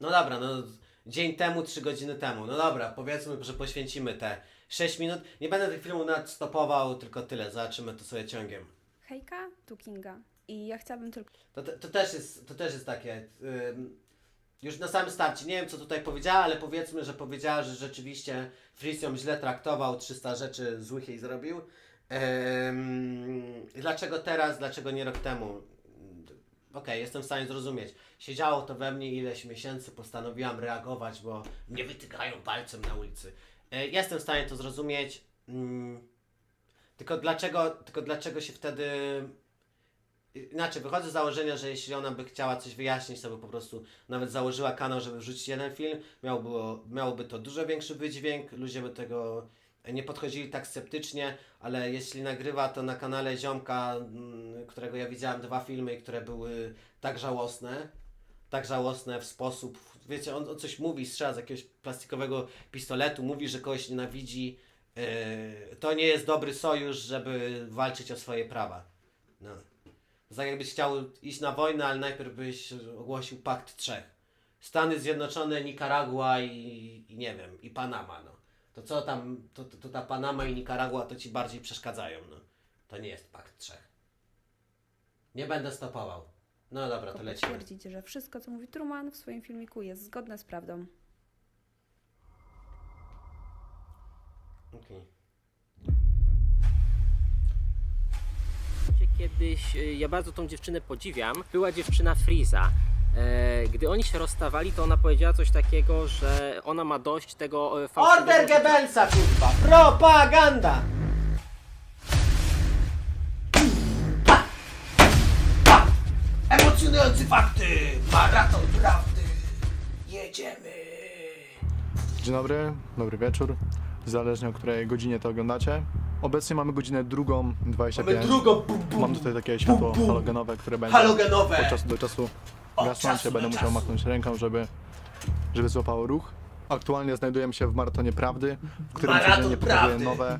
No dobra, no dzień temu, trzy godziny temu. No dobra, powiedzmy, że poświęcimy te 6 minut. Nie będę tych filmów nawet stopował, tylko tyle. Zobaczymy to sobie ciągiem. Hejka, tu Kinga. I ja chciałabym tylko To, te- to, też, jest, to też jest takie. ym, już na samym starcie, nie wiem co tutaj powiedziała, ale powiedzmy, że powiedziała, że rzeczywiście Fritz ją źle traktował, 300 rzeczy złych jej zrobił. Ym, dlaczego teraz, dlaczego nie rok temu? Okej, jestem w stanie zrozumieć. Siedziało to we mnie ileś miesięcy, postanowiłam reagować, bo mnie wytykają palcem na ulicy. E, Jestem w stanie to zrozumieć. Mm, tylko dlaczego, tylko dlaczego się wtedy Inaczej, wychodzę z założenia, że jeśli ona by chciała coś wyjaśnić, to by po prostu nawet założyła kanał, żeby wrzucić jeden film, miałoby, miałoby to dużo większy wydźwięk, ludzie by tego nie podchodzili tak sceptycznie, ale jeśli nagrywa to na kanale Ziomka, mm, którego ja widziałem dwa filmy, które były tak żałosne, tak żałosne w sposób, wiecie, on, on coś mówi, strzela z jakiegoś plastikowego pistoletu, mówi, że kogoś nienawidzi, yy, to nie jest dobry sojusz, żeby walczyć o swoje prawa. No. Tak jakbyś chciał iść na wojnę, ale najpierw byś ogłosił pakt trzech. Stany Zjednoczone, Nikaragua i, i nie wiem, i Panama, no. To co tam, to, to, to ta Panama i Nikaragua to ci bardziej przeszkadzają, no. To nie jest pakt trzech. Nie będę stopował. No dobra, to lecimy. potwierdzić, że wszystko, co mówi Truman w swoim filmiku jest zgodne z prawdą. Okej. Kiedyś, y, ja bardzo tą dziewczynę podziwiam, była dziewczyna Friza. E, Gdy oni się rozstawali, to ona powiedziała coś takiego, że ona ma dość tego e, fałszywego Order. Goebbelsa, kurwa! Propaganda! Pa! Pa! Emocjonujący fakty! Maraton prawdy! Jedziemy! Dzień dobry, dobry wieczór. Zależnie o której godzinie to oglądacie. Obecnie mamy godzinę drugą 25. Mamy drugą bum, bum, Mam tutaj takie światło bum. halogenowe, które będzie halogenowe! od czasu do czasu Ja będę musiał machnąć ręką, żeby, żeby złapało ruch. Aktualnie znajdujemy się w maratonie prawdy, w którym Maraton codziennie pokazuję prawdy. nowe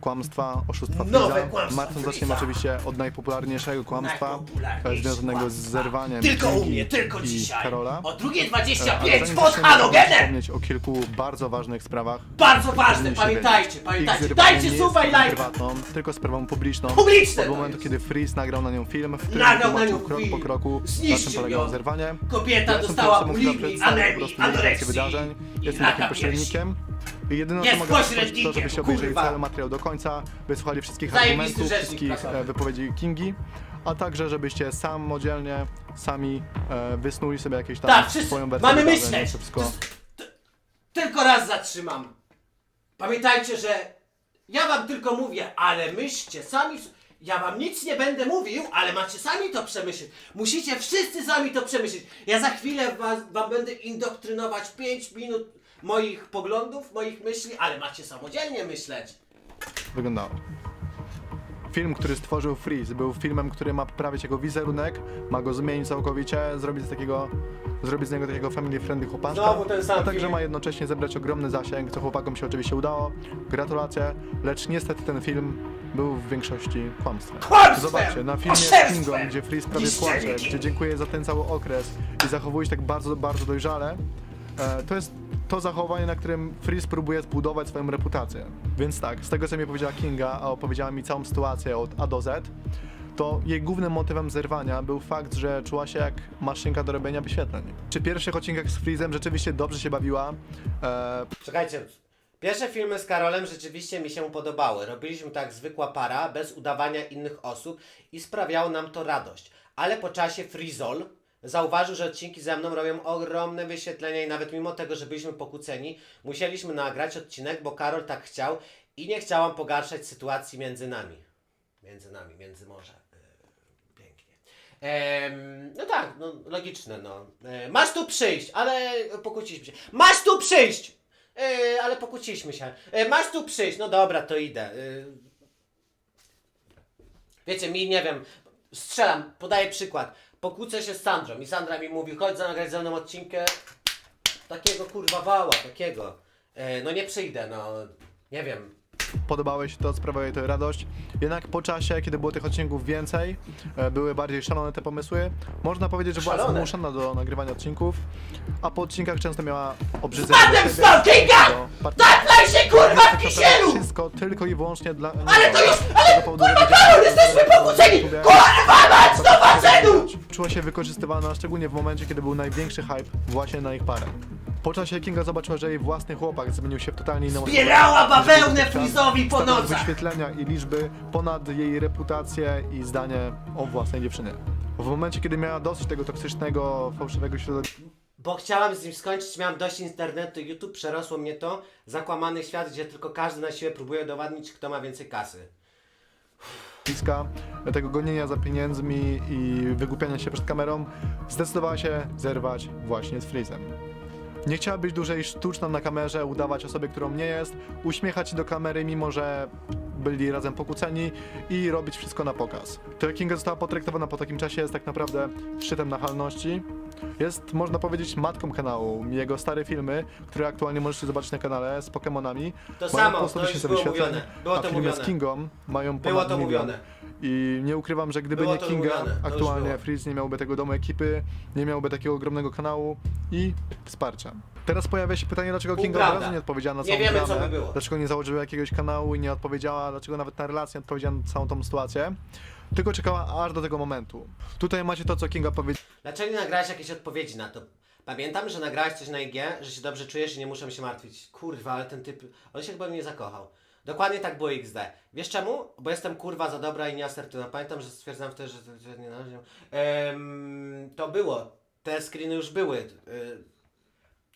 kłamstwa, oszustwa Nowe Friza. zaczniemy Friza. oczywiście od najpopularniejszego kłamstwa, Najpopularniejsze e, związanego z kłamstwa. zerwaniem Tylko u Kingi mnie, tylko i dzisiaj! Karola. O E, ale 2.25 zanim pod zaczniemy, chciałbym halogenem! wspomnieć o kilku bardzo ważnych sprawach, Bardzo ważne, Powinniście pamiętajcie, wiedzieć. pamiętajcie! Dajcie nie suba i jest sprawą lajka! prywatną, tylko sprawą publiczną. Publiczne Od to momentu, jest. kiedy Freeze nagrał na nią film, w którym Nagrał na nią krok po film. kroku, na Zniszczył czym polegało ją. zerwanie. Kobieta jestem dostała tym, który bulimii, po anemii, prostu anoreksji wydarzeń. i Jestem raka takim pośrednikiem. Jedyne, Jest co mogę powiedzieć, to pośrednikiem, żebyście obejrzeli kurwa. cały materiał do końca, wysłuchali wszystkich Zajebisty argumentów, rzecznik wszystkich prasowy. e, wypowiedzi Kingi, a także żebyście samodzielnie, sami e, wysnuli sobie jakieś tam Tak, wszyscy swoją wersję mamy wydarzeń. myśleć! To jest- Tylko raz zatrzymam. Pamiętajcie, że ja wam tylko mówię, ale myślcie sami. Ja wam nic nie będę mówił, ale macie sami to przemyśleć. Musicie wszyscy sami to przemyśleć. Ja za chwilę was, wam będę indoktrynować 5 minut moich poglądów, moich myśli, ale macie samodzielnie myśleć. wyglądało. Film, który stworzył Freeze, był filmem, który ma poprawić jego wizerunek, ma go zmienić całkowicie, zrobić z takiego, zrobić z niego takiego family friendly chłopaczka, Znowu ten sam a także film. ma jednocześnie zebrać ogromny zasięg, co chłopakom się oczywiście udało. Gratulacje, lecz niestety ten film był w większości kłamstwem. Kłamstwem! Zobaczcie, na filmie Oszczerstwem! Kingą, gdzie Freeze prawie płacze, gdzie dziękuję za ten cały okres i zachowuje się tak bardzo, bardzo dojrzale, E, To jest to zachowanie, na którym Freeze próbuje zbudować swoją reputację. Więc tak, z tego co mi powiedziała Kinga, a opowiedziała mi całą sytuację od A do Z, to jej głównym motywem zerwania był fakt, że czuła się jak maszynka do robienia wyświetleń. Przy pierwszych odcinkach z Freezem rzeczywiście dobrze się bawiła. E, Czekajcie. Pierwsze filmy z Karolem rzeczywiście mi się podobały. Robiliśmy tak zwykła para, bez udawania innych osób i sprawiało nam to radość. Ale po czasie Frizol zauważył, że odcinki ze mną robią ogromne wyświetlenia i nawet mimo tego, że byliśmy pokłóceni, musieliśmy nagrać odcinek, bo Karol tak chciał i nie chciałam pogarszać sytuacji między nami. Między nami, między morze. Yy, Pięknie. Em, no tak, no logiczne, no. E, masz tu przyjść, ale pokłóciliśmy się. Masz tu przyjść! E, ale pokłóciliśmy się. E, masz tu przyjść, no dobra, to idę. E, wiecie, mi nie wiem, strzelam, podaję przykład. Pokłócę się z Sandrą i Sandra mi mówi, chodź nagrać ze mną odcinkę takiego kurwa wała, takiego. E, no nie przyjdę, no nie wiem. podobało jej się to, sprawiało jej to radość. Jednak po czasie, kiedy było tych odcinków więcej, e, były bardziej szalone te pomysły, można powiedzieć, że była Szalone. zmuszona do nagrywania odcinków, a po odcinkach często miała obrzydzenie. Spadłem do siebie, stąd, Kinga! do partnera. Zatlaj się kurwa w kisielu! Wszystko tylko i wyłącznie dla Ale to już, ale powodu, kurwa że Karol, jesteśmy pokłóceni! Do się wykorzystywana, szczególnie w momencie, kiedy był największy hype właśnie na ich parę. Po czasie Kinga zobaczyła, że jej własny chłopak zmienił się w totalnie inną osobę. Zbierała bawełnę Frizowi po nocach! wyświetlenia i liczby ponad jej reputację i zdanie o własnej dziewczynie. W momencie, kiedy miała dosyć tego toksycznego, fałszywego środowiska, Bo chciałam z nim skończyć, miałam dość internetu, YouTube, przerosło mnie to. Zakłamany świat, gdzie tylko każdy na siłę próbuje udowadnić, kto ma więcej kasy. Tego gonienia za pieniędzmi i wygłupiania się przed kamerą, zdecydowała się zerwać właśnie z Freezem. Nie chciała być dłużej sztuczna na kamerze, udawać osobie, którą nie jest, uśmiechać się do kamery, mimo że byli razem pokłóceni i robić wszystko na pokaz. Kinga została potraktowana po takim czasie jest tak naprawdę szczytem nachalności. Jest, można powiedzieć, matką kanału. Jego stare filmy, które aktualnie możecie zobaczyć na kanale z Pokemonami, To mają samo, po 100 to już było wyświetleń, mówione. Było a to filmy z mówione. Kingą mają ponad Było to milion. mówione. I nie ukrywam, że gdyby Było nie to Kinga, mówione, to już aktualnie było. Freeze nie miałby tego domu ekipy, nie miałby takiego ogromnego kanału i wsparcia. Teraz pojawia się pytanie, dlaczego Kinga od Półprawda. razu nie odpowiedziała na Nie całą wiemy, co dramę, by było. dlaczego nie założyła jakiegoś kanału i nie odpowiedziała, dlaczego nawet na relację nie odpowiedziała na całą tą sytuację, tylko czekała aż do tego momentu. Tutaj macie to, co Kinga powiedziała. Dlaczego nie nagrałeś jakiejś odpowiedzi na to? Pamiętam, że nagrałeś coś na IG, że się dobrze czujesz i nie muszę się martwić. Kurwa, ale ten typ, on się chyba mnie zakochał. Dokładnie tak było XD. Wiesz czemu? Bo jestem kurwa za dobra i nieasertywna. Pamiętam, że stwierdzam wtedy, że, że nie należy. To było. Te screeny już były. Yy,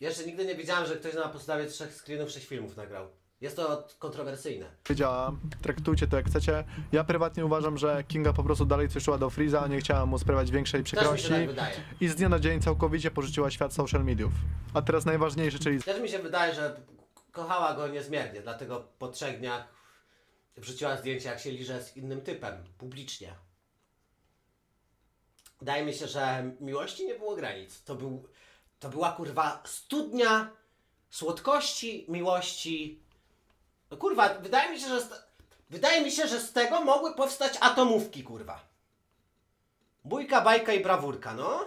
jeszcze nigdy nie wiedziałem, że ktoś na podstawie trzech screenów sześć filmów nagrał. Jest to kontrowersyjne. powiedziała, traktujcie to jak chcecie. Ja prywatnie uważam, że Kinga po prostu dalej coś czuła do Freeza, nie chciała mu sprawiać większej Też mi się przykrości tak wydaje. i z dnia na dzień całkowicie porzuciła świat social mediów. A teraz najważniejsze, czyli Też mi się wydaje, że kochała go niezmiernie, dlatego po trzech dniach wrzuciła zdjęcie, jak się liże z innym typem, publicznie. Wydaje mi się, że miłości nie było granic. To, był, to była kurwa studnia słodkości, miłości. No kurwa, wydaje mi się, że wydaje mi się, że z tego mogły powstać atomówki, kurwa. Bójka, bajka i brawurka, no.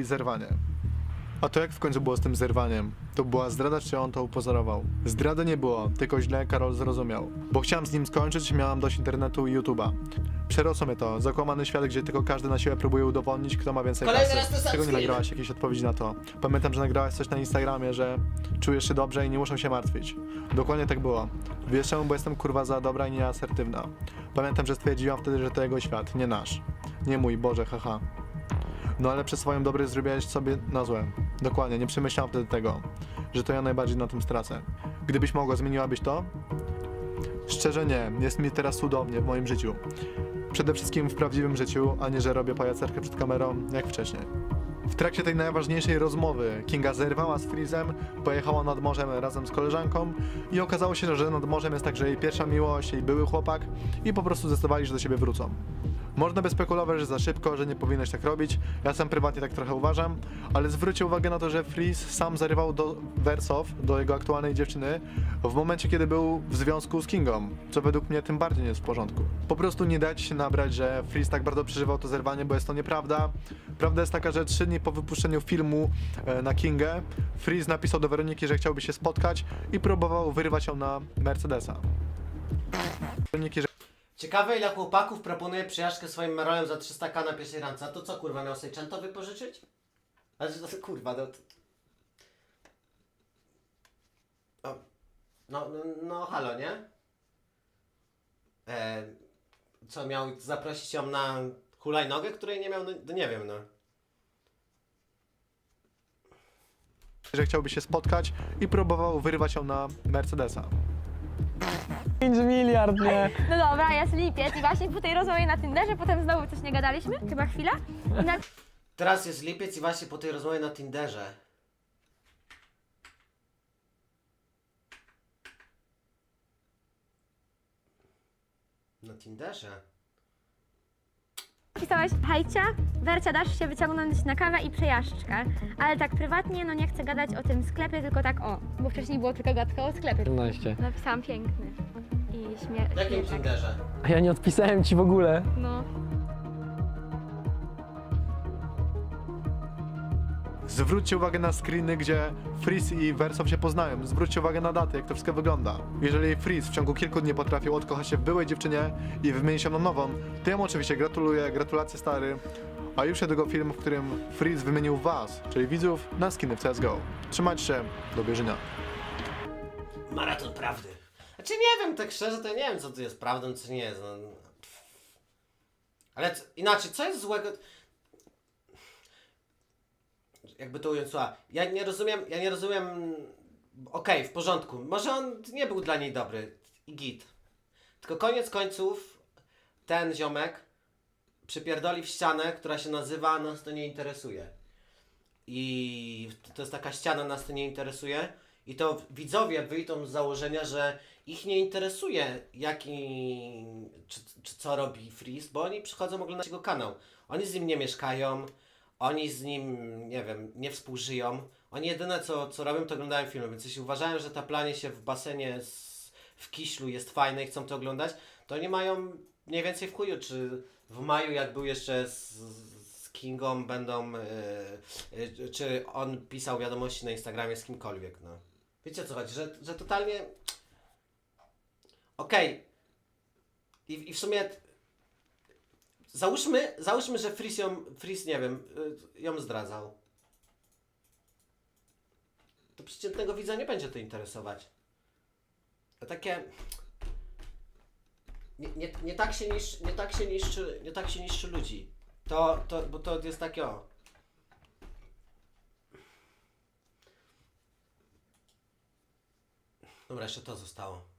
zerwanie. A to jak w końcu było z tym zerwaniem? To była zdrada, czy on to upozorował? Zdrady nie było, tylko źle Karol zrozumiał. Bo chciałem z nim skończyć, miałam dość internetu i YouTube'a. Przerosło mnie to, zakłamany świat, gdzie tylko każdy na siłę próbuje udowodnić, kto ma więcej Kolejny kasy. raz ten sam Czego nie film. nagrałaś jakiejś odpowiedzi na to? Pamiętam, że nagrałaś coś na Instagramie, że czujesz się dobrze i nie muszę się martwić. Dokładnie tak było. Wiesz czemu, bo jestem kurwa za dobra i nieasertywna. Pamiętam, że stwierdziłam wtedy, że to jego świat, nie nasz. Nie mój, Boże, haha. No ale przez swoją dobry zrobiłeś sobie na złe. Dokładnie, nie przemyślałam wtedy tego, że to ja najbardziej na tym stracę. Gdybyś mogła, zmieniłabyś to? Szczerze nie, jest mi teraz cudownie w moim życiu. Przede wszystkim w prawdziwym życiu, a nie że robię pajacerkę przed kamerą, jak wcześniej. W trakcie tej najważniejszej rozmowy Kinga zerwała z Freezem, pojechała nad morzem razem z koleżanką i okazało się, że nad morzem jest także jej pierwsza miłość, jej były chłopak i po prostu zdecydowali, że do siebie wrócą. Można by spekulować, że za szybko, że nie powinnaś tak robić. Ja sam prywatnie tak trochę uważam, ale zwróćcie uwagę na to, że Freeze sam zarywał do Wersow, do jego aktualnej dziewczyny, w momencie, kiedy był w związku z Kingą, co według mnie tym bardziej nie jest w porządku. Po prostu nie dajcie się nabrać, że Freeze tak bardzo przeżywał to zerwanie, bo jest to nieprawda. Prawda jest taka, że trzy dni po wypuszczeniu filmu e, na Kingę, Freeze napisał do Weroniki, że chciałby się spotkać i próbował wyrywać ją na Mercedesa. Weroniki, że Ciekawe ile chłopaków proponuje przyjażdżkę swoim Merolem za 300k na pierwszej randce. A to co kurwa miał sobie Częto wypożyczyć? Ale to, kurwa no... to- O, no, no, no halo, nie? E, co miał zaprosić ją na hulajnogę, której nie miał? No, no nie wiem no. że chciałby się spotkać i próbował wyrywać ją na Mercedesa. 5 miliard, nie? No dobra, jest lipiec i właśnie po tej rozmowie na Tinderze potem znowu coś nie gadaliśmy, chyba chwila. I na... Teraz jest lipiec i właśnie po tej rozmowie na Tinderze. Na Tinderze? Pisałeś hajcia, Wercia, dasz się wyciągnąć na kawę i przejażdżkę, ale tak prywatnie, no nie chcę gadać o tym sklepie, tylko tak o, bo wcześniej było tylko gadka o sklepie. 17. Napisałam piękny i śmiech. W jakim Tinderze? A ja nie odpisałem ci w ogóle. No. Zwróćcie uwagę na screeny, gdzie Freeze i Verso się poznają. Zwróćcie uwagę na daty, jak to wszystko wygląda. Jeżeli Freeze w ciągu kilku dni potrafił odkochać się w byłej dziewczynie i wymienić się na nową, to ja mu oczywiście gratuluję, gratulacje stary. A już niedługo film, w którym Freeze wymienił was, czyli widzów, na skiny w CSGO. Trzymajcie się, do bieżenia. Maraton prawdy. Znaczy nie wiem, tak szczerze to nie wiem, co tu jest prawdą, co nie jest. No. Ale c- inaczej, co jest złego? Jakby to ująć, ja nie rozumiem, ja nie rozumiem, okej, w porządku, może on nie był dla niej dobry i git. Tylko koniec końców ten ziomek przypierdoli w ścianę, która się nazywa Nas to nie interesuje. I to jest taka ściana, nas to nie interesuje. I to widzowie wyjdą z założenia, że ich nie interesuje, jaki, czy, czy co robi Freeze, bo oni przychodzą oglądać jego kanał. Oni z nim nie mieszkają, oni z nim, nie wiem, nie współżyją. Oni jedyne co, co robią, to oglądają filmy. Więc jeśli uważają, że taplanie się w basenie z, w Kiślu jest fajne i chcą to oglądać, to oni mają mniej więcej w chuju, czy w maju, jak był jeszcze z, z Kingą, będą, e, e, czy on pisał wiadomości na Instagramie z kimkolwiek, no. Wiecie o co chodzi, że, że totalnie... Okej. I, I w sumie... Załóżmy, załóżmy, że Fris ją, Fris, nie wiem, y, ją zdradzał. To przeciętnego widza nie będzie to interesować. To takie... Nie, nie, nie tak się niszczy, nie tak się niszczy, nie tak się niszczy ludzi. To, to, bo to jest takie o. Dobra, jeszcze to zostało.